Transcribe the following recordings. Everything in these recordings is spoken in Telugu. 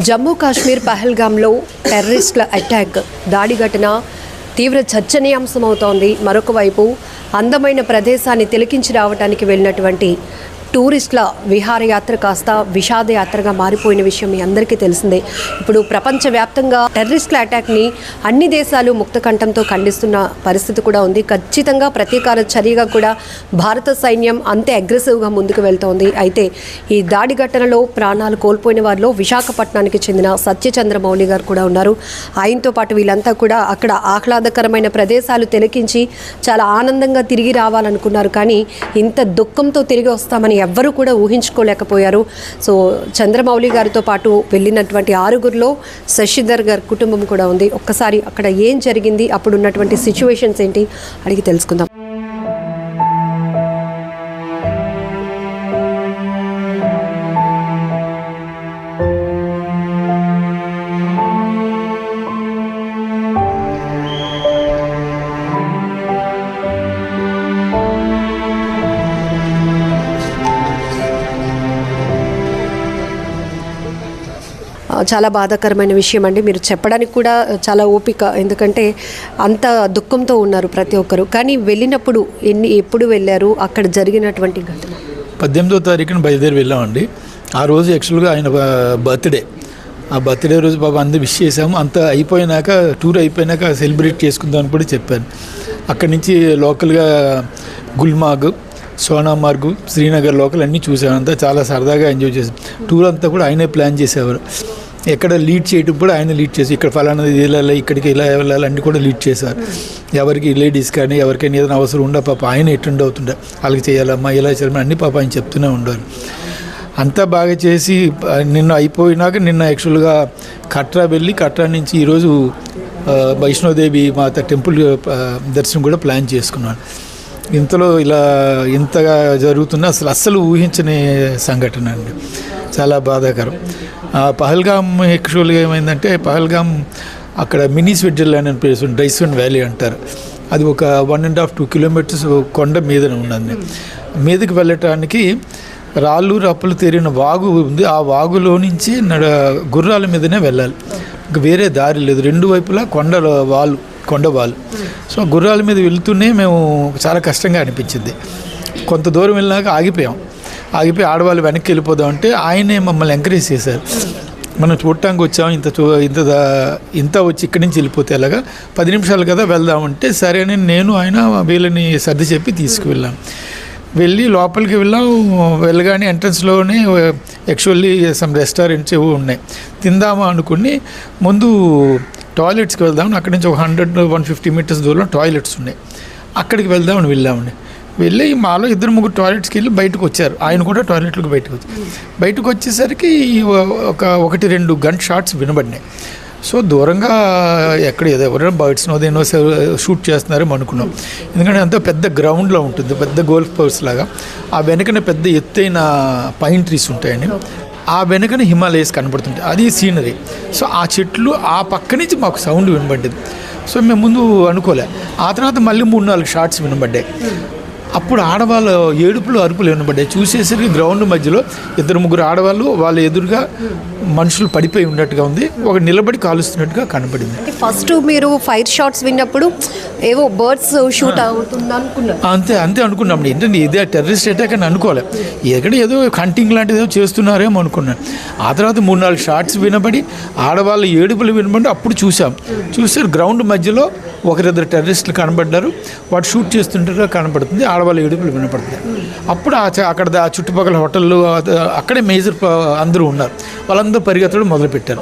జమ్మూ కాశ్మీర్ పహల్గామ్లో టెర్రరిస్టుల అటాక్ దాడి ఘటన తీవ్ర చర్చనీయాంశమవుతోంది. మరొక వైపు అందమైన ప్రదేశాన్ని తిలకించి రావడానికి వెళ్ళినటువంటి టూరిస్టుల విహారయాత్ర కాస్త విషాదయాత్రగా మారిపోయిన విషయం మీ అందరికీ తెలిసిందే. ఇప్పుడు ప్రపంచవ్యాప్తంగా టెర్రరిస్టుల అటాక్ని అన్ని దేశాలు ముక్తకంఠంతో ఖండిస్తున్న పరిస్థితి కూడా ఉంది. ఖచ్చితంగా ప్రతీకార చర్యగా కూడా భారత సైన్యం అంతే అగ్రెసివ్గా ముందుకు వెళ్తోంది. అయితే ఈ దాడి ఘటనలో ప్రాణాలు కోల్పోయిన వారిలో విశాఖపట్నానికి చెందిన సత్యచంద్రమౌళి గారు కూడా ఉన్నారు. ఆయనతో పాటు వీళ్ళంతా కూడా అక్కడ ఆహ్లాదకరమైన ప్రదేశాలు తిలకించి చాలా ఆనందంగా తిరిగి రావాలనుకున్నారు. కానీ ఇంత దుఃఖంతో తిరిగి వస్తామని ఎవ్వరూ కూడా ఊహించుకోలేకపోయారు. సో చంద్రమౌళి గారితో పాటు వెళ్ళినటువంటి ఆరుగురిలో శశిధర్ గారి కుటుంబం కూడా ఉంది. ఒక్కసారి అక్కడ ఏం జరిగింది అప్పుడు ఉన్నటువంటి సిచ్యువేషన్స్ ఏంటి అడిగి తెలుసుకుందాం. చాలా బాధాకరమైన విషయం అండి. మీరు చెప్పడానికి కూడా చాలా ఓపిక. ఎందుకంటే అంత దుఃఖంతో ఉన్నారు ప్రతి ఒక్కరు. కానీ వెళ్ళినప్పుడు ఎన్ని ఎప్పుడు వెళ్ళారు? అక్కడ జరిగినటువంటి ఘటన. పద్దెనిమిదో తారీఖున బయలుదేరి వెళ్ళామండి. ఆ రోజు యాక్చువల్గా ఆయన బర్త్డే. ఆ బర్త్డే రోజు బాబా అందరూ విష్ చేసాము అంత అయిపోయినాక టూర్ అయిపోయినాక సెలబ్రేట్ చేసుకుందామని కూడా చెప్పాను. అక్కడి నుంచి లోకల్గా గుల్మార్గ్ సోనామార్గ్ శ్రీనగర్ లోకల్ అన్నీ చూసామంతా. చాలా సరదాగా ఎంజాయ్ చేసాం టూర్ అంతా కూడా ఆయనే ప్లాన్ చేసేవారు. ఎక్కడ లీడ్ చేయడం కూడా ఆయన లీడ్ చేసి ఇక్కడ ఫలానా వెళ్ళాలి ఇక్కడికి ఇలా వెళ్ళాలి అన్నీ కూడా లీడ్ చేశారు. ఎవరికి లేడీస్ కానీ ఎవరికైనా ఏదైనా అవసరం ఉండే పాప ఆయన ఎటుండి అవుతుండే. వాళ్ళకి చేయాలమ్మా ఇలా చేయాలమ్మా అన్ని పాప ఆయన చెప్తూనే ఉండాలి అంతా బాగా చేసి నిన్న అయిపోయినాక నిన్న యాక్చువల్గా కట్రా వెళ్ళి కట్రా నుంచి ఈరోజు వైష్ణోదేవి మాత టెంపుల్ దర్శనం కూడా ప్లాన్ చేసుకున్నాను. ఇంతలో ఇలా ఇంతగా జరుగుతున్న అసలు అస్సలు ఊహించని సంఘటన అండి. చాలా బాధాకరం. ఆ, పహల్గామ్ యాక్చువల్గా ఏమైందంటే పహల్గామ్ అక్కడ మినీ స్విట్జర్లాండ్ అని ప్లేస్ ఉంది డైసన్ వ్యాలీ అంటారు. అది ఒక one and half two kilometres కొండ మీదనే ఉన్నది. మీదకి వెళ్ళటానికి రాళ్ళు రప్పలు తీరిన వాగు ఉంది. ఆ వాగులో నుంచి నడ గుర్రాల మీదనే వెళ్ళాలి. ఇంకా వేరే దారి లేదు. రెండు వైపులా కొండ వాళ్ళు కొండ వాళ్ళు సో గుర్రాల మీద వెళ్తూనే మేము చాలా కష్టంగా అనిపించింది. కొంత దూరం వెళ్ళినాక ఆగిపోయాం. ఆగిపోయి ఆడవాళ్ళు వెనక్కి వెళ్ళిపోదాం అంటే ఆయనే మమ్మల్ని ఎంకరేజ్ చేశారు. మనం చూడటానికి వచ్చాం ఇంత చూ ఇంత ఇంత వచ్చి ఇక్కడి నుంచి వెళ్ళిపోతే ఎలాగా? పది నిమిషాలు కదా వెళ్దామంటే సరే అని నేను ఆయన వీళ్ళని సర్ది చెప్పి తీసుకువెళ్ళాం. వెళ్ళి లోపలికి వెళ్ళాం వెళ్ళగానే ఎంట్రన్స్లోనే యాక్చువల్లీ సమ్ రెస్టారెంట్స్ ఏవో ఉన్నాయి. తిందామా అనుకుని ముందు టాయిలెట్స్కి వెళ్దాం. అక్కడి నుంచి ఒక హండ్రెడ్ వన్ ఫిఫ్టీ మీటర్స్ దూరంలో టాయిలెట్స్ ఉన్నాయి. అక్కడికి వెళ్దామని వెళ్ళామండి. వెళ్ళి మాలో ఇద్దరు ముగ్గురు టాయిలెట్స్కి వెళ్ళి బయటకు వచ్చారు. ఆయన కూడా టాయిలెట్లకు బయటకు వచ్చారు బయటకు వచ్చేసరికి ఒక ఒకటి రెండు గన్ షాట్స్ వినబడినాయి. సో దూరంగా ఎక్కడ ఏదో ఎవరైనా బర్డ్స్ దేనో షూట్ చేస్తున్నారేమో అనుకున్నాం. ఎందుకంటే అంత పెద్ద గ్రౌండ్లో ఉంటుంది. పెద్ద గోల్ఫ్ కోర్స్ లాగా. ఆ వెనకన పెద్ద ఎత్తైన పైన్ ట్రీస్ ఉంటాయండి. ఆ వెనకన హిమాలయస్ కనబడుతుంటాయి. అది సీనరీ సో ఆ చెట్లు ఆ పక్క నుంచి మాకు సౌండ్ వినబడ్డది. సో మేము ముందు అనుకోలే. ఆ తర్వాత మళ్ళీ మూడు నాలుగు షార్ట్స్ వినబడ్డాయి. అప్పుడు ఆడవాళ్ళ ఏడుపులు అరుపులు వినబడ్డాయి చూసేసరికి గ్రౌండ్ మధ్యలో ఇద్దరు ముగ్గురు ఆడవాళ్ళు వాళ్ళ ఎదురుగా మనుషులు పడిపోయి ఉన్నట్టుగా ఉంది. ఒక నిలబడి కాలుస్తున్నట్టుగా కనపడింది. ఫస్ట్ మీరు ఫైర్ షాట్స్ విన్నప్పుడు ఏవో బర్డ్స్ షూట్ అవుతుంది అంతే అంతే అనుకున్నాం. ఏంటంటే ఇదే టెర్రరిస్ట్ అటాక్ అని అనుకోలే. ఎక్కడ ఏదో హంటింగ్ లాంటిది ఏదో చేస్తున్నారేమో అనుకున్నాను ఆ తర్వాత మూడు నాలుగు షార్ట్స్ వినబడి ఆడవాళ్ళ ఏడుపులు వినబడి అప్పుడు చూసాం. చూస్తే గ్రౌండ్ మధ్యలో ఒకరిద్దరు టెర్రరిస్టులు కనబడ్డారు. వాడు షూట్ చేస్తుంటారో కనబడుతుంది ఆడవాళ్ళ ఏడుపులు వినపడుతుంది అప్పుడు అక్కడ ఆ చుట్టుపక్కల హోటళ్ళు అక్కడే మేజర్ అందరూ ఉన్నారు. వాళ్ళందరూ పరిగెత్తడం మొదలుపెట్టారు.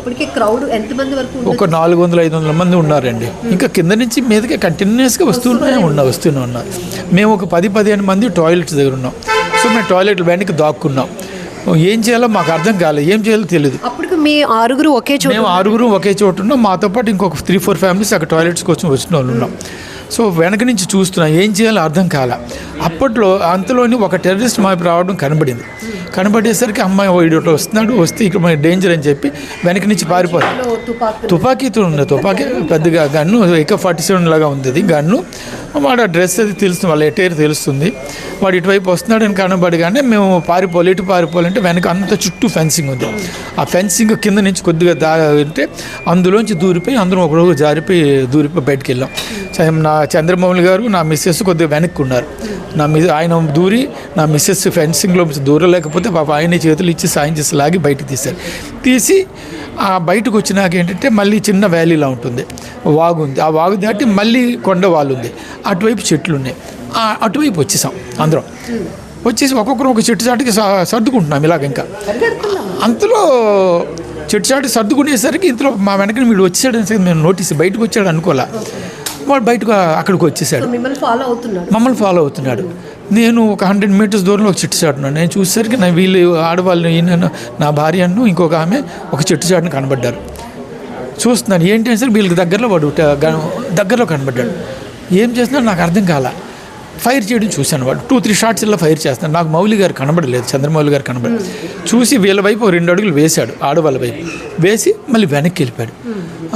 ఒక నాలుగు వందల ఐదు వందల మంది ఉన్నారండి. ఇంకా కింద నుంచి మీదకి కంటిన్యూస్గా వస్తూనే ఉన్నా వస్తూనే ఉన్నారు మేము ఒక పది పదిహేను మంది టాయిలెట్స్ దగ్గర ఉన్నాం. సో మేము టాయిలెట్ వెనక్కి దాక్కున్నాం. ఏం చేయాలో మాకు అర్థం కాలేదు. ఏం చేయాలో తెలియదు మీ ఆరుగురు ఒకే చోట మేము ఆరుగురు ఒకే చోట ఉన్నాం. మాతో పాటు ఇంకొక త్రీ ఫోర్ ఫ్యామిలీస్ అక్కడ టాయిలెట్స్ కోసం వచ్చిన వాళ్ళు ఉన్నాం. సో వెనక నుంచి చూస్తున్నా ఏం చేయాలో అర్థం కాల. అప్పట్లో అంతలోని ఒక టెర్రరిస్ట్ మా రావడం కనబడింది. కనబడేసరికి అమ్మాయి ఇట్లా వస్తున్నాడు వస్తే ఇక్కడ మన డేంజర్ అని చెప్పి వెనక నుంచి పారిపోతాం. తుపాకీతో ఉంది తుపాకీ పెద్దగా గన్ను ఎక్క ఫార్టీ సెవెన్ లాగా ఉంది అది గన్ను. వాడు ఆ డ్రెస్ అది తెలుస్తుంది వాళ్ళ ఎటైర్ తెలుస్తుంది. వాడు ఇటువైపు వస్తున్నాడు అని కనబడగానే మేము పారిపోవాలి ఇటు పారిపోవాలంటే వెనక అంత చుట్టూ ఫెన్సింగ్ ఉంది. ఆ ఫెన్సింగ్ కింద నుంచి కొద్దిగా దా అంటే అందులోంచి దూరిపోయి అందరం ఒకరోజు జారిపోయి దూరిపోయి బయటికి వెళ్ళాం. నా చంద్రమౌళి గారు నా మిస్సెస్ కొద్దిగా వెనక్కి ఉన్నారు. నా మిస్ ఆయన దూరి నా మిస్సెస్ ఫెన్సింగ్లో దూరలేకపోతే పాప ఆయన చేతులు ఇచ్చి సాయం చేసి లాగి బయట తీశారు. తీసి ఆ బయటకు వచ్చినాక ఏంటంటే మళ్ళీ చిన్న వ్యాలీలా ఉంటుంది. వాగు ఉంది. ఆ వాగు దాటి మళ్ళీ కొండ వాళ్ళు ఉంది. అటువైపు చెట్లు ఉన్నాయి. అటువైపు వచ్చేసాం అందరం. వచ్చేసి ఒక్కొక్కరు ఒక చెట్టు చాటుకి సర్దుకుంటున్నాం ఇలాగ ఇంకా. అంతలో చెట్టు చాటు సర్దుకునేసరికి ఇంతలో మా వెనక వీడు వచ్చాడని సరే మేము నోటీస్ బయటకు వచ్చాడు అనుకోలే. వాడు బయటకు అక్కడికి వచ్చేసాడు. మిమ్మల్ని ఫాలో అవుతున్నాడు. మమ్మల్ని ఫాలో అవుతున్నాడు. నేను ఒక హండ్రెడ్ మీటర్స్ దూరంలో ఒక చెట్టు చాటున్నాను నేను చూసేసరికి నా వీళ్ళు ఆడవాళ్ళు ఈయన నా భార్య అన్ను ఇంకొక ఆమె ఒక చెట్టు చాటును కనబడ్డారు. చూస్తున్నాను. ఏంటి అని సరే వీళ్ళకి దగ్గరలో వాడు దగ్గరలో కనబడ్డాడు. ఏం చేస్తున్నాడు? నాకు అర్థం కాల. ఫైర్ చేయడం చూశాను వాడు. టూ త్రీ షాట్స్ ఇలా ఫైర్ చేస్తాను నాకు మౌలి గారు కనబడలేదు చంద్రమౌళి గారు కనబడ చూసి వీళ్ళ వైపు రెండు అడుగులు వేశాడు ఆడవాళ్ళ వైపు. వేసి మళ్ళీ వెనక్కి వెళ్ళిపోయాడు.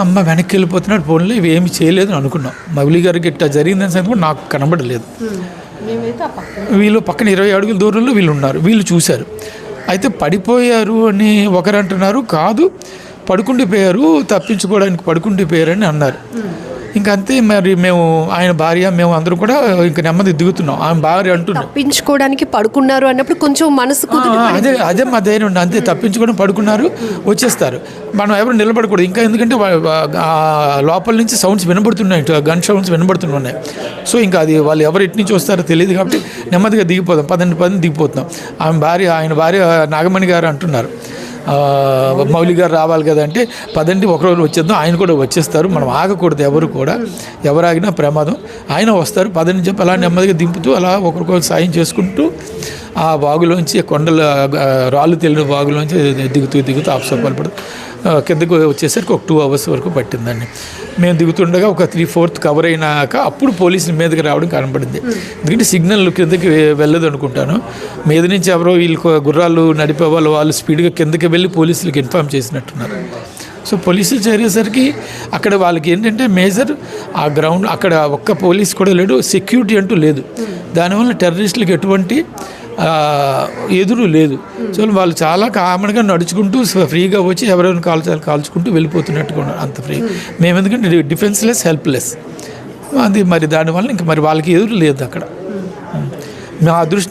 అమ్మ వెనక్కి వెళ్ళిపోతున్నాడు ఫోన్లో ఇవి ఏమి చేయలేదు అని అనుకున్నాం. మౌలి గారికి ఇట్లా జరిగిందని సంగతి కూడా నాకు కనబడలేదు. వీళ్ళు పక్కన ఇరవై అడుగుల దూరంలో వీళ్ళు ఉన్నారు వీళ్ళు చూశారు. అయితే పడిపోయారు అని ఒకరు అంటున్నారు కాదు పడుకుండిపోయారు తప్పించుకోవడానికి పడుకుండిపోయారని అన్నారు. ఇంకా అంతే మరి మేము ఆయన భార్య మేము అందరం కూడా ఇంకా నెమ్మది దిగుతున్నాం. ఆమె భార్య అంటున్నారు తప్పించుకోవడానికి పడుకున్నారు అన్నప్పుడు కొంచెం మనసు అదే అదే మా ధైర్యం ఉండి. అంతే తప్పించుకోవడం పడుకున్నారు వచ్చేస్తారు. మనం ఎవరు నిలబడకూడదు. ఇంకా ఎందుకంటే లోపల నుంచి సౌండ్స్ వినబడుతున్నాయి. గన్ సౌండ్స్ వినబడుతున్నాయి. సో ఇంకా అది వాళ్ళు ఎవరు ఎటు నుంచి వస్తారో తెలియదు కాబట్టి నెమ్మదిగా దిగిపోదాం. పదండి పదండి దిగిపోతున్నాం. ఆమె భార్య ఆయన భార్య నాగమణి గారు అంటున్నారు. మౌలి గారు రావాలి కదా అంటే పదండి ఒకరోజు వచ్చేద్దాం ఆయన కూడా వచ్చేస్తారు. మనం ఆగకూడదు ఎవరు కూడా. ఎవరు ఆగినా ప్రమాదం. ఆయన వస్తారు పదని చెప్పి అలా నెమ్మదిగా దింపుతూ అలా ఒకరికొకరు సాయం చేసుకుంటూ ఆ వాగులోంచి కొండల రాళ్ళు తెలియని వాగులోంచి దిగుతూ దిగుతూ ఆఫ్సర్ పడుతూ కిందకు వచ్చేసరికి ఒక టూ అవర్స్ వరకు పట్టిందండి. మేము దిగుతుండగా ఒక త్రీ ఫోర్త్ కవర్ అయినాక అప్పుడు పోలీసుల మీదకి రావడం కనబడింది. ఎందుకంటే సిగ్నల్ కిందకి వెళ్ళదు అనుకుంటాను. మీద నుంచి ఎవరో వీళ్ళు గుర్రాలు నడిపే వాళ్ళు వాళ్ళు స్పీడ్గా కిందకి వెళ్ళి పోలీసులకు ఇన్ఫామ్ చేసినట్టున్నారు. సో పోలీసులు చేరేసరికి అక్కడ వాళ్ళకి ఏంటంటే మేజర్ ఆ గ్రౌండ్ అక్కడ ఒక్క పోలీస్ కూడా లేడు సెక్యూరిటీ అంటూ లేదు. దానివల్ల టెర్రరిస్టులకు ఎటువంటి ఎదురు లేదు. సో వాళ్ళు చాలా కామన్గా నడుచుకుంటూ ఫ్రీగా వచ్చి ఎవరెవరిని కాల్చాలి కాల్చుకుంటూ వెళ్ళిపోతున్నట్టుగా ఉన్నారు అంత ఫ్రీ. మేము ఎందుకంటే డిఫెన్స్లెస్ హెల్ప్లెస్. అది మరి దానివల్ల ఇంక మరి వాళ్ళకి ఎదురు లేదు అక్కడ. మా అదృష్ట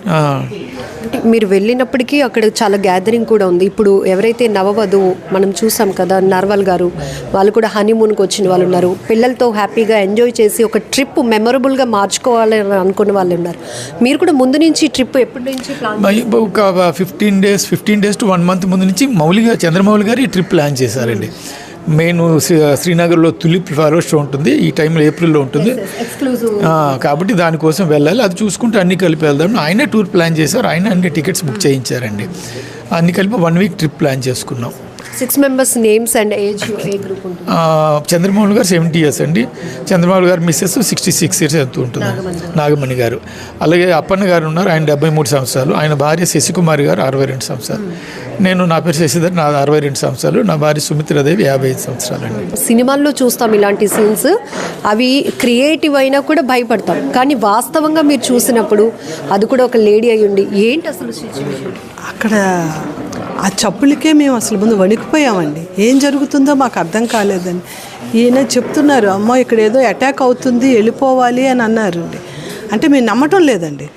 అంటే మీరు వెళ్ళినప్పటికీ అక్కడ చాలా గ్యాదరింగ్ కూడా ఉంది. ఇప్పుడు ఎవరైతే నవవధువు మనం చూసాం కదా నర్వల్ గారు వాళ్ళు కూడా హనీమూన్కి వచ్చిన వాళ్ళు ఉన్నారు. పిల్లలతో హ్యాపీగా ఎంజాయ్ చేసి ఒక ట్రిప్ మెమొరబుల్గా మార్చుకోవాలని అనుకున్న వాళ్ళు ఉన్నారు. మీరు కూడా ముందు నుంచి ట్రిప్ ఎప్పటి నుంచి ఒక fifteen days fifteen days to one month ముందు నుంచి మౌలి గారు చంద్రమౌళి గారు ఈ ట్రిప్ ప్లాన్ చేశారండి. మెయిన్ శ్రీ- శ్రీనగర్లో తులిప్ షో ఉంటుంది. ఈ టైంలో ఏప్రిల్లో ఉంటుంది. కాబట్టి దానికోసం వెళ్ళాలి. అది చూసుకుంటూ అన్ని కలిపి వెళ్దాం. ఆయనే టూర్ ప్లాన్ చేశారు. ఆయన అన్ని టికెట్స్ బుక్ చేయించారండి. అన్ని కలిపి వన్ వీక్ ట్రిప్ ప్లాన్ చేసుకున్నాం. Six members names and age A group ఉంటుంది? ఆ, చంద్రమోహన్ గారు సెవెంటీ ఇయర్స్ అండి. చంద్రమోహన్ గారు మిస్సెస్ సిక్స్టీ సిక్స్ ఇయర్స్ ఎంత ఉంటుంది. నాగమణి గారు. అలాగే అప్పన్న గారు ఉన్నారు ఆయన డెబ్బై మూడు సంవత్సరాలు. ఆయన భార్య శశికుమారి గారు అరవై రెండు సంవత్సరాలు. నేను నా పేరు శశిధర్ నా అరవై రెండు సంవత్సరాలు. నా భార్య సుమిత్రాదేవి యాభై ఐదు సంవత్సరాలు అండి సినిమాల్లో చూస్తాం ఇలాంటి సీన్స్ అవి క్రియేటివ్ అయినా కూడా భయపడతాం. కానీ వాస్తవంగా మీరు చూసినప్పుడు అది కూడా ఒక లేడీ అయి ఉండి ఏంటి అసలు అక్కడ ఆ చప్పులకే మేము అసలు ముందు వణికిపోయామండి. ఏం జరుగుతుందో మాకు అర్థం కాలేదని ఈయన చెప్తున్నారు అమ్మో ఇక్కడ ఏదో అటాక్ అవుతుంది వెళ్ళిపోవాలి అని అన్నారు అంటే మేము నమ్మటం లేదండి.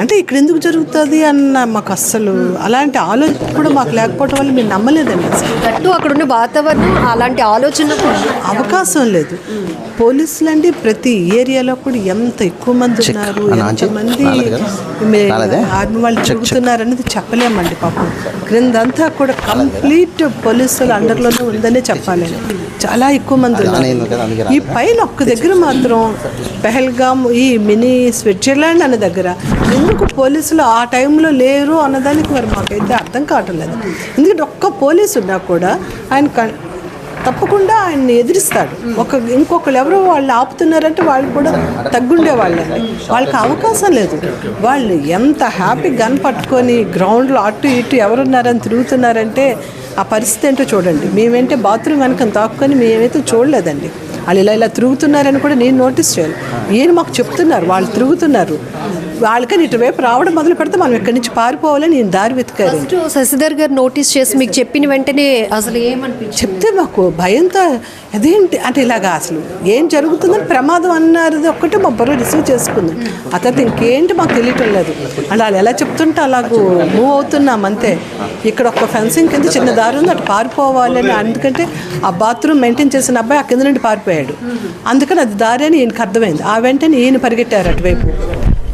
అంటే ఇక్కడ ఎందుకు జరుగుతుంది అన్న మాకు అస్సలు అలాంటి ఆలోచన కూడా మాకు లేకపోవడం వల్ల మేము నమ్మలేదండి అసలు. అక్కడ ఉన్న వాతావరణం అలాంటి ఆలోచన. అవకాశం లేదు. పోలీసులు అండి ప్రతి ఏరియాలో కూడా ఎంత ఎక్కువ మంది ఉన్నారు ఎంతమంది ఆర్మీ వాళ్ళు తిరుగుతున్నారు అనేది చెప్పలేమండి పాపం. క్రిందంతా కూడా కంప్లీట్ పోలీసుల అండర్లోనే ఉందనే చెప్పాలి చాలా ఎక్కువ మంది ఉన్నారు. ఈ పైన ఒక్క దగ్గర మాత్రం పెహల్గామ్ ఈ మినీ స్విట్జర్లాండ్ అనే దగ్గర ఎందుకు పోలీసులు ఆ టైంలో లేరు అన్నదానికి మరి మాకైతే అర్థం కావటం లేదు. ఎందుకంటే ఒక్క పోలీసు ఉన్నా కూడా ఆయన తప్పకుండా ఆయన్ని ఎదిరిస్తాడు. ఒక ఇంకొకరు ఎవరో వాళ్ళు ఆపుతున్నారంటే వాళ్ళు కూడా తగ్గుండే వాళ్ళని వాళ్ళకి అవకాశం లేదు. వాళ్ళు ఎంత హ్యాపీ గన్ పట్టుకొని గ్రౌండ్లో అటు ఇటు ఎవరున్నారని తిరుగుతున్నారంటే ఆ పరిస్థితి ఏంటో చూడండి. మేమేంటే బాత్రూమ్ వెనక తాక్కుని మేమైతే చూడలేదండి. వాళ్ళు ఇలా ఇలా తిరుగుతున్నారని కూడా నేను నోటీస్ చేయాలి ఈయన మాకు చెప్తున్నారు. వాళ్ళు తిరుగుతున్నారు. వాళ్ళకని ఇటువైపు రావడం మొదలు పెడితే మనం ఇక్కడి నుంచి పారిపోవాలని నేను దారి వెతికారు శశిధర్ గారు నోటీస్ చేసి మీకు చెప్పిన వెంటనే అసలు ఏమనిపించింది? చెప్తే మాకు భయంతో అదేంటి? అంటే ఇలాగా అసలు ఏం జరుగుతుందని ప్రమాదం అన్నది ఒక్కటే మా బుర్ర రిసీవ్ చేసుకుంది. ఆ తర్వాత ఇంకేంటి మాకు తెలియటం లేదు. అంటే వాళ్ళు ఎలా చెప్తుంటే అలాగూ మూవ్ అవుతున్నాం అంతే. ఇక్కడ ఒక ఫెన్సింగ్ కింద చిన్న దారి ఉంది అటు పారిపోవాలని. ఎందుకంటే ఆ బాత్రూమ్ మెయింటైన్ చేసిన అబ్బాయి ఆ కింద నుండి పారిపోయాడు. అందుకని అది దారి అని ఈయనకి అర్థమైంది. ఆ వెంటనే ఈయన పరిగెట్టారు అటువైపు.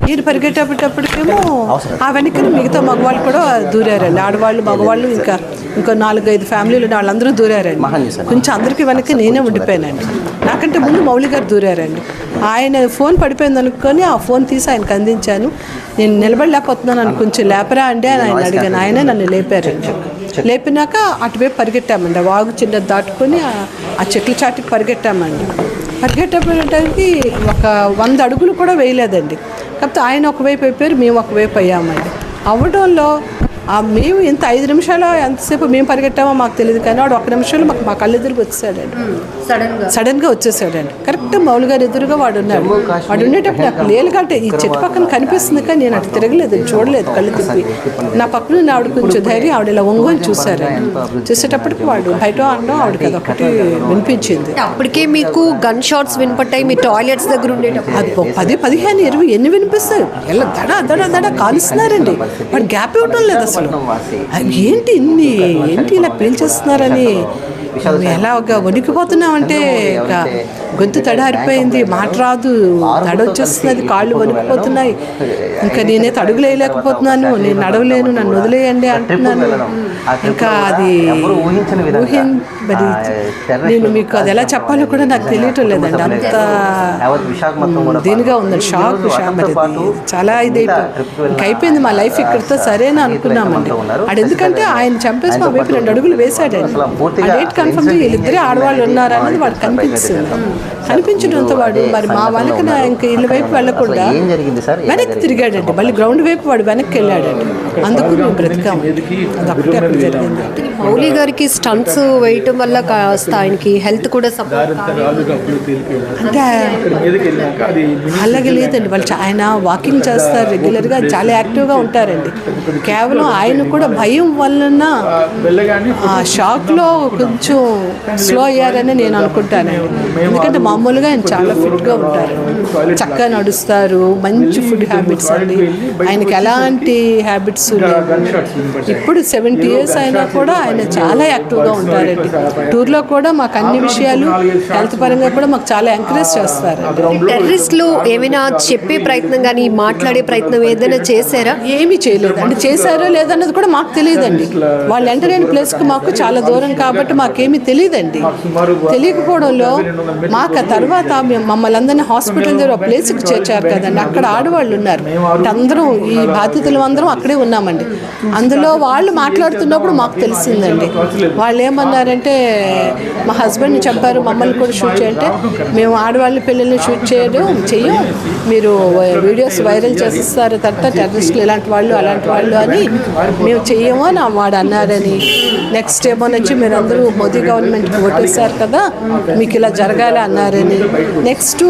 ఈయన పరిగెట్టేటప్పటికేమో ఆ వెనక్కి మిగతా మగవాళ్ళు కూడా దూరారండి. ఆడవాళ్ళు మగవాళ్ళు ఇంకా ఇంకో నాలుగైదు ఫ్యామిలీలు ఉన్న వాళ్ళందరూ దూరారండి. కొంచెం అందరికీ వెనక్కి నేనే ఉండిపోయానండి. నాకంటే ముందు మౌలి గారు దూరారండి. ఆయన ఫోన్ పడిపోయింది అనుకొని ఆ ఫోన్ తీసి ఆయనకు అందించాను. నేను నిలబడలేకపోతున్నాను అని కొంచెం లేపరా అండి అని ఆయన అడిగాను. ఆయనే నన్ను లేపారండి. లేపినాక అటువైపు పరిగెట్టామండి. ఆ వాగు చిన్న దాటుకొని ఆ- చెట్ల చాటుకి పరిగెట్టామండి. పరిగెట్టడానికి ఒక వంద అడుగులు కూడా వేయలేదండి. కాకపోతే ఆయన ఒకవైపు అయిపోయారు మేము ఒకవైపు అయ్యామండి. అవ్వడంలో మేము ఇంత ఐదు నిమిషాలు ఎంతసేపు మేము పరిగెట్టామో మాకు తెలియదు కానీ వాడు ఒక నిమిషంలో మాకు మా కళ్ళు ఎదురుకు వచ్చేసాడండి సడన్గా. సడన్గా వచ్చేసాడండి. కరెక్ట్ మౌలు గారు ఎదురుగా వాడు ఉన్నాడు. వాడు ఉండేటప్పుడు నాకు లేలుగా అంటే ఈ చెట్టు పక్కన కనిపిస్తుంది కానీ నేను అటు తిరగలేదు చూడలేదు కళ్ళు తిప్పి. నా పక్కన ఆవిడ కొంచెం ధైర్యం ఆవిడ ఇలా ఒంగోని చూసారండి చూసేటప్పటికి వాడు బయట అనడం ఆవిడకి అదొకటి వినిపించింది. అప్పటికే మీకు గన్ షాట్స్ వినపట్టాయి మీ టాయిలెట్స్ దగ్గర ఉండేటప్పుడు. అది పది పదిహేను ఇరవై ఎన్ని వినిపిస్తాయి? ఎలా దడ దడ దడ కాలుస్తున్నారండి. వాడు గ్యాప్ ఇవ్వటం లేదు అసలు. ఏంటి ఇన్ని? ఏంటి ఇలా పీల్చేస్తున్నారని? ఎలాగా వణికిపోతున్నామంటే ఇక గొంతు తడారిపోయింది మాట రాదు తడ వచ్చేస్తున్నది కాళ్ళు వణికిపోతున్నాయి. ఇంకా నేనైతే అడుగులు వేయలేకపోతున్నాను నేను నడవలేను నన్ను వదిలేయండి అంటున్నాను. ఇంకా అది ఊహిం మరి నేను మీకు అది ఎలా చెప్పాలో కూడా నాకు తెలియటం లేదండి. అంత దీనిగా ఉందండి షాక్ మరి చాలా ఇది ఇంకా అయిపోయింది మా లైఫ్ ఇక్కడితో సరేనా అనుకున్నామండి. అది ఎందుకంటే ఆయన చంపేసి మా వైపు రెండు అడుగులు వేశాడండి. కన్ఫర్మ్ వీళ్ళిద్దరే ఆడవాళ్ళు ఉన్నారా అనేది వాడు కనిపించింది కనిపించడంతో వాడు మరి మా వాళ్ళకి నా ఇంకా ఇళ్ళ వైపు వెళ్ళకుండా ఏం జరిగింది సార్? ఎలా వెనక్కి తిరిగాడండి. మళ్ళీ గ్రౌండ్ వైపు వాడు వెనక్కి వెళ్ళాడండి. అందుకు మేము బ్రతికాము అదొకటి అక్కడ జరిగింది. మౌలి గారికి స్టంట్స్ వేయటం వల్ల కాస్త ఆయనకి హెల్త్ కూడా సపోర్ట్ అంటే అలాగే లేదండి. వాళ్ళు ఆయన వాకింగ్ చేస్తారు రెగ్యులర్గా చాలా యాక్టివ్గా ఉంటారండి. కేవలం ఆయన కూడా భయం వలన షాక్లో కొంచెం స్లో అయ్యారని నేను అనుకుంటానండి ఎందుకంటే మామూలుగా ఆయన చాలా ఫిట్గా ఉంటారు. చక్కగా నడుస్తారు. మంచి ఫుడ్ హ్యాబిట్స్ అండి. ఆయనకి ఎలాంటి హ్యాబిట్స్ ఇప్పుడు సెవెంటీ ఇయర్స్ అయినా కూడా ఆయన చాలా యాక్టివ్గా ఉంటారండి. టూర్లో కూడా మాకు అన్ని విషయాలు హెల్త్ పరంగా కూడా మాకు చాలా ఎంకరేజ్ చేస్తారు టెర్రరిస్టులు ఏమైనా చెప్పే ప్రయత్నం కానీ మాట్లాడే ప్రయత్నం ఏదైనా చేశారా? ఏమీ చేయలేదు. అంటే చేశారో లేదన్నది కూడా మాకు తెలియదండి. వాళ్ళు ఎంటర్ అయిన ప్లేస్కి మాకు చాలా దూరం కాబట్టి మాకేమీ తెలియదండి తెలియకపోవడంలో మాకు ఆ తర్వాత మేము మమ్మల్ని అందరినీ హాస్పిటల్ దగ్గర ఒక ప్లేస్కి చేర్చారు కదండి. అక్కడ ఆడవాళ్ళు ఉన్నారు. అందరం ఈ బాధితులు అందరం అక్కడే ఉన్నామండి. అందులో వాళ్ళు మాట్లాడుతున్నప్పుడు మాకు తెలిసిందండి. వాళ్ళు ఏమన్నారంటే మా హస్బెండ్ని చెప్పారు మమ్మల్ని కూడా షూట్ చేయంటే మేము ఆడవాళ్ళ పిల్లల్ని షూట్ చేయడం చెయ్యం. మీరు వీడియోస్ వైరల్ చేసిస్తారు తర్వాత టెర్రరిస్టులు ఇలాంటి వాళ్ళు అలాంటి వాళ్ళు అని మేము చెయ్యము అని వాడు అన్నారని. నెక్స్ట్ ఏమో నుంచి మీరు అందరూ మోదీ గవర్నమెంట్కి ఓటేశారు కదా మీకు ఇలా జరగాలి అన్నారని. నెక్స్ట్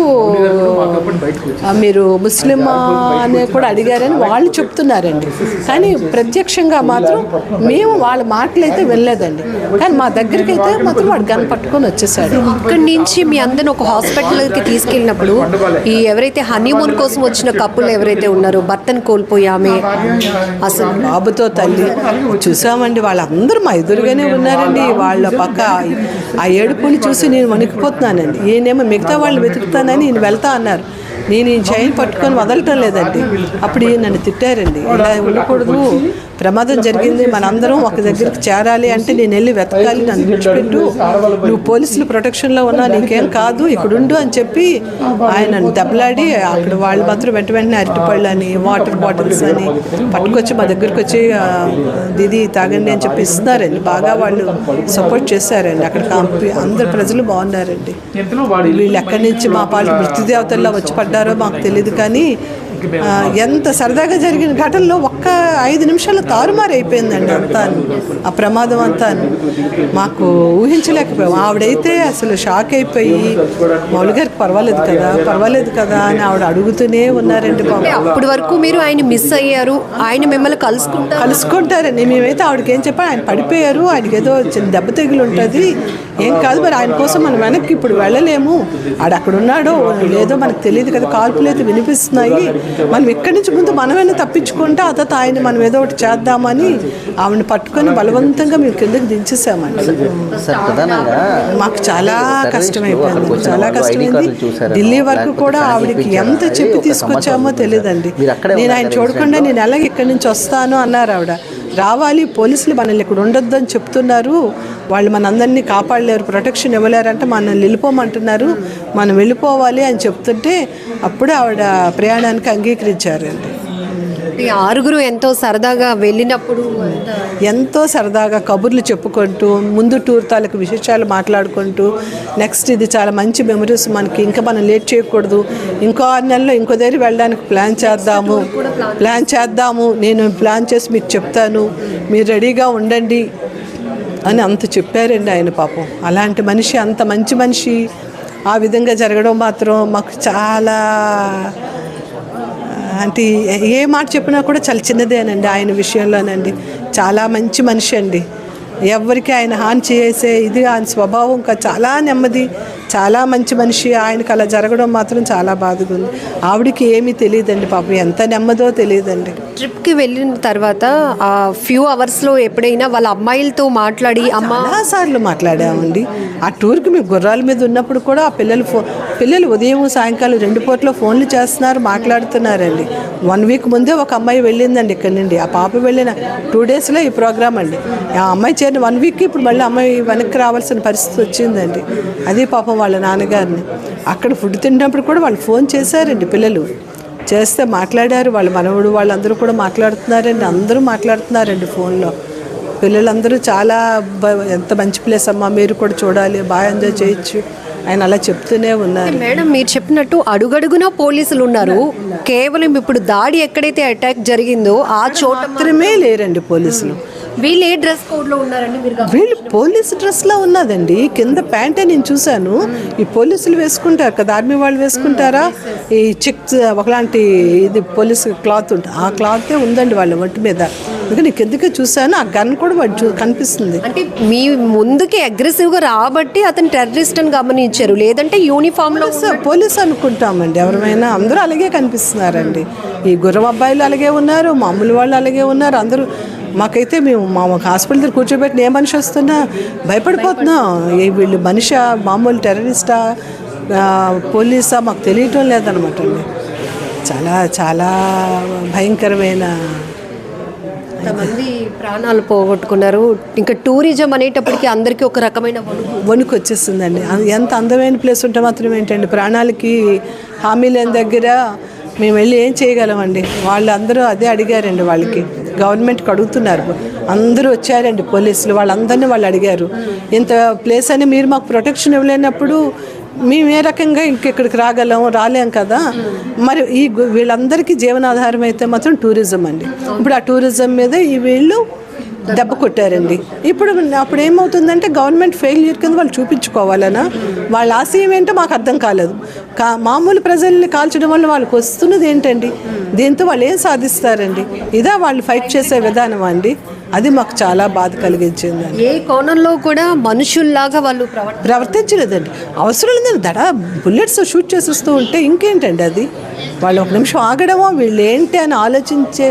మీరు ముస్లిం అని కూడా అడిగారని వాళ్ళు చెప్తున్నారండి. కానీ ప్రత్యక్షంగా మాత్రం మేము వాళ్ళ మాటలు అయితే వెళ్ళలేదండి కానీ మా దగ్గరికి అయితే మాత్రం వాడు గన్ పట్టుకొని వచ్చేసాడు. ఇక్కడి నుంచి మీ అందరిని ఒక హాస్పిటల్కి తీసుకెళ్ళినప్పుడు ఈ ఎవరైతే హనీమూన్ కోసం వచ్చిన కప్పులు ఎవరైతే ఉన్నారో భర్తను కోల్పోయి ఆమె అసలు బాబుతో తల్లి చూసామండి వాళ్ళందరూ మా ఎదురుగానే ఉన్నారండి. వాళ్ళ ఒక ఆ ఏడుపుని చూసి నేను వణికిపోతున్నానండి. ఈయనేమో మిగతా వాళ్ళు వెతుకుతానని నేను వెళ్తా అన్నారు. నేను ఈ చైన్ పట్టుకొని వదలటం లేదండి. అప్పుడు నన్ను తిట్టారండి. ఇలా ఉండకూడదు. ప్రమాదం జరిగింది. మనందరం ఒక దగ్గరికి చేరాలి అంటే నేను వెళ్ళి వెతకాలి. నన్ను విడిచిపెట్టు. నువ్వు పోలీసులు ప్రొటెక్షన్లో ఉన్నా నీకేం కాదు. ఇక్కడ ఉండు అని చెప్పి ఆయన నన్ను దెబ్బలాడి అక్కడ వాళ్ళు మాత్రం వెంట వెంటనే అరటిపళ్ళు అని వాటర్ బాటిల్స్ అని పట్టుకొచ్చి మా దగ్గరికి వచ్చి దీది తాగండి అని చెప్పి ఇస్తున్నారండి. బాగా వాళ్ళు సపోర్ట్ చేశారండి. అక్కడ కాంపి అందరు ప్రజలు బాగున్నారండి. వీళ్ళు ఎక్కడి నుంచి మా పాలు మృత్యుదేవతల్లో వచ్చి పడ్డారో మాకు తెలియదు కానీ ఎంత సరదాగా జరిగిన ఘటనలో ఒక్క ఐదు నిమిషాలు తారుమారు అయిపోయిందండి అంతా ఆ ప్రమాదం అంతా మాకు ఊహించలేక ఊహించలేకపోయాం ఆవిడైతే అసలు షాక్ అయిపోయి మౌలి గారికి పర్వాలేదు కదా పర్వాలేదు కదా అని ఆవిడ అడుగుతూనే ఉన్నారండి అంటే బాబు అప్పటి వరకు మీరు ఆయన మిస్ అయ్యారు ఆయన మిమ్మల్ని కలుసుకుంటారు. కలుసుకుంటారండి మేమైతే ఆవిడకి ఏం చెప్పా ఆయన పడిపోయారు ఆయనకి ఏదో చిన్న దెబ్బ తగిలి ఉంటుంది ఏం కాదు మరి ఆయన కోసం మనం వెనక్కి ఇప్పుడు వెళ్ళలేము. ఆడ అక్కడ ఉన్నాడో లేదో మనకు తెలియదు కదా కాల్పులు అయితే వినిపిస్తున్నాయి. మనం ఇక్కడి నుంచి ముందు మనమైనా తప్పించుకుంటే ఆ తర్వాత ఆయన మనం ఏదో ఒకటి చేద్దామని ఆవిడని పట్టుకొని బలవంతంగా మేము కిందకి దించేసామండి. మాకు చాలా కష్టమైపోయింది. చాలా కష్టమైంది? ఢిల్లీ వరకు కూడా ఆవిడకి? ఎంత చెప్పి తీసుకొచ్చామో తెలియదండి నేను ఆయన చూడకుండా నేను ఎలాగ ఇక్కడి నుంచి వస్తాను అన్నారు ఆవిడ. రావాలి పోలీసులు మనల్ని ఇక్కడ ఉండొద్దు అని చెప్తున్నారు. వాళ్ళు మనందరినీ కాపాడలేరు ప్రొటెక్షన్ ఇవ్వలేరంటే మనల్ని వెళ్ళిపోమంటున్నారు. మనం వెళ్ళిపోవాలి అని చెప్తుంటే అప్పుడే ఆవిడ ప్రయాణానికి అంగీకరించారండి. ఈ ఆరుగురు ఎంతో సరదాగా వెళ్ళినప్పుడు ఎంతో సరదాగా కబుర్లు చెప్పుకుంటూ ముందు టూర్ తాలూకు విశేషాలు మాట్లాడుకుంటూ నెక్స్ట్ ఇది చాలా మంచి మెమరీస్ మనకి ఇంకా మనం లేట్ చేయకూడదు ఇంకో ఆరు నెలల్లో ఇంకో దగ్గర వెళ్ళడానికి ప్లాన్ చేద్దాము ప్లాన్ చేద్దాము నేను ప్లాన్ చేసి మీకు చెప్తాను మీరు రెడీగా ఉండండి అని అంత చెప్పారండి ఆయన పాపం. అలాంటి మనిషి అంత మంచి మనిషి ఆ విధంగా జరగడం మాత్రం మాకు చాలా అంటే ఏ- ఏ మాట చెప్పినా కూడా చాలా చిన్నదేనండి ఆయన విషయంలోనండి. చాలా మంచి మనిషి అండి. ఎవరికి ఆయన హాని చేసే ఇది ఆయన స్వభావం ఇంకా చాలా నెమ్మది చాలా మంచి మనిషి. ఆయనకు అలా జరగడం మాత్రం చాలా బాధగా ఉంది. ఆవిడకి ఏమీ తెలియదండి పాపం. ఎంత నెమ్మదో తెలియదండి. ట్రిప్కి వెళ్ళిన తర్వాత ఆ ఫ్యూ అవర్స్లో ఎప్పుడైనా వాళ్ళ అమ్మాయిలతో మాట్లాడి అమ్మ చాలాసార్లు మాట్లాడామండి. ఆ టూర్కి మేము గుర్రాల మీద ఉన్నప్పుడు కూడా ఆ పిల్లలు ఫో పిల్లలు ఉదయం సాయంకాలం రెండు పూట్ల ఫోన్లు చేస్తున్నారు మాట్లాడుతున్నారండి. వన్ వీక్ ముందే ఒక అమ్మాయి వెళ్ళిందండి ఇక్కడ నుండి. ఆ పాప వెళ్ళిన టూ డేస్లో ఈ ప్రోగ్రామ్ అండి. ఆ అమ్మాయి చేరిన వన్ వీక్ ఇప్పుడు మళ్ళీ అమ్మాయి వెనక్కి రావాల్సిన పరిస్థితి వచ్చిందండి. అదే పాపం వాళ్ళ నాన్నగారిని. అక్కడ ఫుడ్ తిన్నప్పుడు కూడా వాళ్ళు ఫోన్ చేశారండి పిల్లలు. చేస్తే మాట్లాడారు వాళ్ళ మనవడు వాళ్ళందరూ కూడా మాట్లాడుతున్నారండి అందరూ మాట్లాడుతున్నారండి ఫోన్లో. పిల్లలందరూ చాలా ఎంత మంచి ప్లేస్ అమ్మా మీరు కూడా చూడాలి బాగా ఎంజాయ్ చేయొచ్చు ఆయన అలా చెప్తూనే ఉన్నారు. మేడం మీరు చెప్పినట్టు అడుగడుగునా పోలీసులు ఉన్నారు. కేవలం ఇప్పుడు దాడి ఎక్కడైతే అటాక్ జరిగిందో ఆ చోట మాత్రమే లేరండి పోలీసులు. వీళ్ళు ఏ డ్రెస్ కోడ్లో ఉన్నారండి మీరు వీళ్ళు పోలీస్ డ్రెస్లో ఉన్నదండి. కింద ప్యాంటే నేను చూశాను. ఈ పోలీసులు వేసుకుంటారు కదా ఆర్మీ వాళ్ళు వేసుకుంటారా? ఈ చెక్స్ ఒకలాంటి ఇది పోలీస్ క్లాత్ ఉంటుంది ఆ క్లాతే ఉందండి వాళ్ళ ఒంటి మీద. అందుకని కిందకే చూశాను. ఆ గన్ కూడా వాడు చూ కనిపిస్తుంది. అంటే మీ ముందుకి అగ్రెసివ్గా రాబట్టి అతను టెర్రరిస్ట్ అని గమనించారు. లేదంటే యూనిఫామ్లో పోలీస్ పోలీస్ అనుకుంటామండి. ఎవరైనా అందరూ అలాగే కనిపిస్తున్నారండి. ఈ గుర్రం అబ్బాయిలు అలాగే ఉన్నారు మామూలు వాళ్ళు అలాగే ఉన్నారు. అందరూ మాకైతే మేము మా హాస్పిటల్ దగ్గర కూర్చోబెట్టిన ఏ మనిషి వస్తున్నా భయపడిపోతున్నాం. ఏ వీళ్ళు మనిషా మామూలు టెర్రరిస్టా పోలీసా మాకు తెలియటం లేదనమాట అండి. చాలా చాలా భయంకరమైన కొంతమంది ప్రాణాలు పోగొట్టుకున్నారు. ఇంకా టూరిజం అనేటప్పటికి అందరికీ ఒక రకమైన వణుకు. వచ్చేస్తుందండి ఎంత అందమైన ప్లేస్ ఉంటే మాత్రం ఏంటండి? ప్రాణాలకి హామీ లేని దగ్గర మేము వెళ్ళి ఏం చేయగలమండి? వాళ్ళు అందరూ అదే అడిగారండి వాళ్ళకి. గవర్నమెంట్కి అడుగుతున్నారు. అందరూ వచ్చారండి పోలీసులు వాళ్ళందరినీ వాళ్ళు అడిగారు. ఇంత ప్లేస్ అని మీరు మాకు ప్రొటెక్షన్ ఇవ్వలేనప్పుడు మేము ఏ రకంగా ఇంకెక్కడికి రాగలం రాలేం కదా? మరి ఈ వీళ్ళందరికీ జీవనాధారం అయితే మాత్రం టూరిజం అండి. ఇప్పుడు ఆ టూరిజం మీద ఈ వీళ్ళు దెబ్బ కొట్టారండి. ఇప్పుడు అప్పుడు ఏమవుతుందంటే గవర్నమెంట్ ఫెయిల్యూర్ కింద వాళ్ళు చూపించుకోవాలనా? వాళ్ళ ఆశయం ఏంటో మాకు అర్థం కాలేదు. కా మామూలు ప్రజల్ని కాల్చడం వల్ల వాళ్ళకి వస్తున్నది ఏంటండి? దీంతో వాళ్ళు ఏం సాధిస్తారండి? ఇదా వాళ్ళు ఫైట్ చేసే విధానం అండి. అది మాకు చాలా బాధ కలిగించిందండి. ఏ కోణంలో కూడా మనుషుల్లాగా వాళ్ళు ప్రవర్తి ప్రవర్తించలేదండి. అవసరం లేదని దడ బుల్లెట్స్ షూట్ చేసేస్తూ ఉంటే ఇంకేంటండి అది? వాళ్ళు ఒక నిమిషం ఆగడమో వీళ్ళు ఏంటి అని ఆలోచించే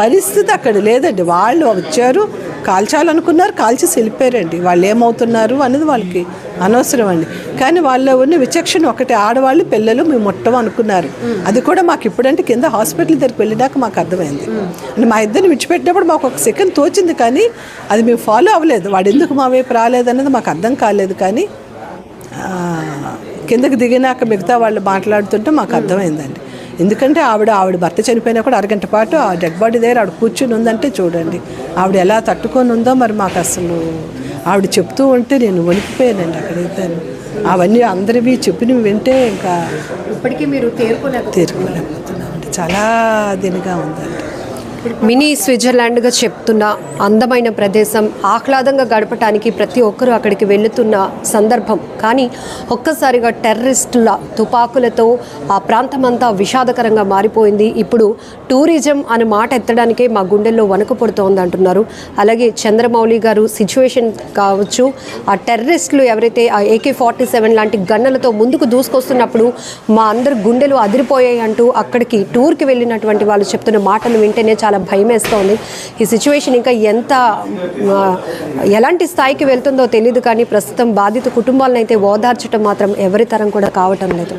పరిస్థితి అక్కడ లేదండి. వాళ్ళు వచ్చారు కాల్చాలనుకున్నారు కాల్చి వెళ్ళిపోయారండి వాళ్ళు ఏమవుతున్నారు అనేది వాళ్ళకి అనవసరం అండి కానీ వాళ్ళ ఉన్న విచక్షణ ఒకటి ఆడవాళ్ళు పిల్లలు మేము మొట్టం అనుకున్నారు. అది కూడా మాకు ఇప్పుడంటే కింద హాస్పిటల్ దగ్గరికి వెళ్ళినాక మాకు అర్థమైంది. అంటే మా ఇద్దరిని విడిచిపెట్టినప్పుడు మాకు ఒక సెకండ్ తోచింది కానీ అది మేము ఫాలో అవ్వలేదు. వాడు ఎందుకు మా వైపు రాలేదన్నది మాకు అర్థం కాలేదు కానీ కిందకి దిగినాక మిగతా వాళ్ళు మాట్లాడుతుంటే మాకు అర్థమైందండి. ఎందుకంటే ఆవిడ ఆవిడ భర్త చనిపోయినా కూడా అరగంట పాటు ఆ డెడ్ బాడీ దగ్గర ఆవిడ కూర్చుని ఉందంటే చూడండి. ఆవిడ ఎలా తట్టుకొని ఉందో మరి మాకు అసలు ఆవిడ చెప్తూ ఉంటే నేను వణికిపోయానండి అక్కడైతే అవన్నీ అందరివి చెప్పినవి వింటే ఇంకా ఇప్పటికీ మీరు తేరుకోలేక తీరుకోలేకపోతున్నామండి. చాలా దీనిగా ఉందండి. మినీ స్విట్జర్లాండ్గా చెప్తున్న అందమైన ప్రదేశం ఆహ్లాదంగా గడపటానికి ప్రతి ఒక్కరూ అక్కడికి వెళుతున్న సందర్భం. కానీ ఒక్కసారిగా టెర్రరిస్టుల తుపాకులతో ఆ ప్రాంతమంతా విషాదకరంగా మారిపోయింది. ఇప్పుడు టూరిజం అనే మాట ఎత్తడానికే మా గుండెల్లో వణుకు పుడుతోంది అంటున్నారు. అలాగే చంద్రమౌళి గారు సిచ్యువేషన్ కావచ్చు ఆ టెర్రరిస్టులు ఎవరైతే ఆ ఏకే ఫార్టీ సెవెన్ లాంటి గన్నలతో ముందుకు దూసుకొస్తున్నప్పుడు మా అందరి గుండెలు అదిరిపోయాయి అంటూ అక్కడికి టూర్కి వెళ్ళినటువంటి వాళ్ళు చెప్తున్న మాటలు వింటేనే చాలా భయం వేస్తోంది. ఈ సిచ్యువేషన్ ఇంకా ఎంత ఎలాంటి స్థాయికి వెళ్తుందో తెలియదు కానీ ప్రస్తుతం బాధిత కుటుంబాలను అయితే ఓదార్చడం మాత్రం ఎవరి తరం కూడా కావటం లేదు.